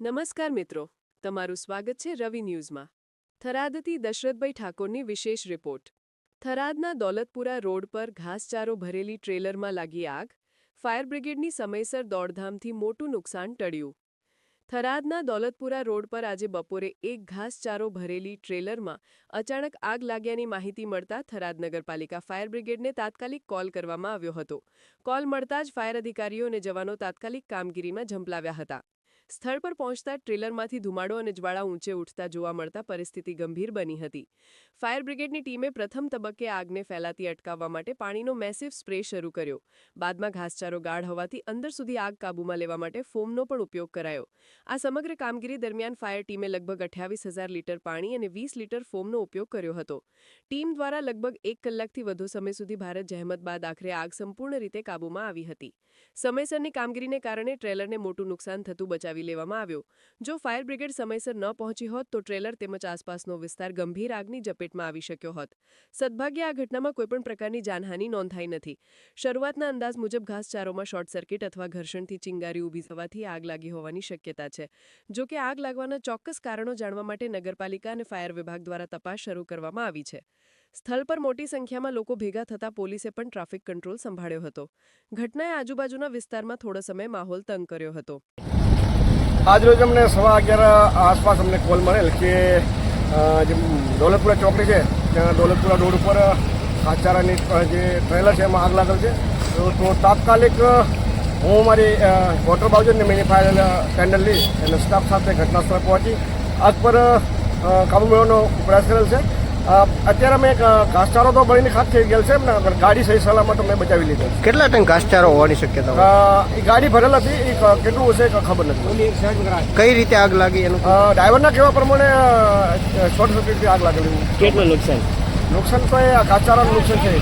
નમસ્કાર મિત્રો, તમારું સ્વાગત છે રવિ ન્યૂઝમાં. થરાદથી દશરથભાઈ ઠાકોરની વિશેષ રિપોર્ટ. થરાદના દોલતપુરા રોડ પર ઘાસચારો ભરેલી ટ્રેલરમાં લાગી આગ, ફાયર બ્રિગેડની સમયસર દોડધામથી મોટું નુકસાન ટળ્યું. થરાદના દોલતપુરા રોડ પર આજે બપોરે એક ઘાસચારો ભરેલી ટ્રેલરમાં અચાનક આગ લાગ્યાની માહિતી મળતા થરાદ નગરપાલિકા ફાયર બ્રિગેડને તાત્કાલિક કોલ કરવામાં આવ્યો હતો. કોલ મળતા જ ફાયર અધિકારીઓ અને જવાનો તાત્કાલિક કામગીરીમાં ઝંપલાવ્યા હતા. સ્થળ પર પહોંચતા ટ્રેલરમાંથી ધુમાડો અને જ્વાળા ઊંચે ઉઠતા જોવા મળતા પરિસ્થિતિ ગંભીર બની હતી. ફાયર બ્રિગેડની ટીમે પ્રથમ તબક્કે આગને ફેલાતી અટકાવવા માટે પાણીનો મેસિવ સ્પ્રે શરૂ કર્યો. બાદમાં ઘાસચારો ગાઢ હોવાથી અંદર સુધી આગ કાબૂમાં લેવા માટે ફોમનો પણ ઉપયોગ કરાયો. આ સમગ્ર કામગીરી દરમિયાન ફાયર ટીમે લગભગ અઠ્યાવીસ હજાર લીટર પાણી અને વીસ લીટર ફોમનો ઉપયોગ કર્યો હતો. ટીમ દ્વારા લગભગ એક કલાકથી વધુ સમય સુધી ભારત જહેમત બાદ આખરે આગ સંપૂર્ણ રીતે કાબૂમાં આવી હતી. સમયસરની કામગીરીને કારણે ટ્રેલરને મોટું નુકસાન થતું બચાવી લેવામાં આવ્યો. જો ફાયર બ્રિગેડ સમયસર ન પહોંચી હોત, તો ટ્રેલર તેમજ આસપાસનો વિસ્તાર ગંભીર આગની ઝપેટમાં આવી શક્યો હોત. સદભાગ્યે, આ ઘટનામાં કોઈપણ પ્રકારની જાનહાની નોંધાઈ નથી. શરૂઆતના અંદાજ મુજબ ઘાસચારોમાં શોર્ટ સર્કિટ અથવા ઘર્ષણથી ચિંગારી ઊભી થવાથી આગ લાગી હોવાની શક્યતા છે. જો કે, આગ લાગવાના ચોક્કસ કારણો જાણવા માટે નગરપાલિકા અને ફાયર વિભાગ દ્વારા તપાસ શરૂ કરવામાં આવી છે. સ્થળ પર મોટી સંખ્યામાં લોકો ભેગા થતા પોલીસે પણ ટ્રાફિક કંટ્રોલ સંભાળ્યો હતો. ઘટનાએ આજુબાજુના વિસ્તારમાં થોડો સમય માહોલ તંગ કર્યો હતો. આજરોજ અમને સવા અગિયાર આસપાસ અમને કોલ મળેલ કે જે દોલતપુરા ચોકડી છે, ત્યાં દોલતપુરા રોડ ઉપર આચારાની જે ટ્રેલર છે, એમાં આગ લાગેલ છે. તો તાત્કાલિક હું મારી વોટર બાઉજર ને મિની ફાયર ટેન્ડર લઈ અને સ્ટાફ સાથે ઘટના સ્થળે પહોંચી. આગ પર કાબુ મેળવવાનો પ્રયાસ કરેલ છે. અત્યારે અમે ઘાસચારો તો બળીને ખાત થઈ ગયેલ છે એમને પણ ગાડી સહી સલામત અમે બચાવી લીધી કેટલા ટન ઘાસચારો હોવાની શક્યતા એ ગાડી ભરેલ હતી એ કેટલું હશે ખબર નથી. કઈ રીતે આગ લાગી એનું? ડ્રાઈવરના કહેવા પ્રમાણે શોર્ટ સર્કિટથી આગ લાગેલી. કેટલું નુકસાન? નુકસાન તો એ ઘાસચારાનું નુકસાન છે.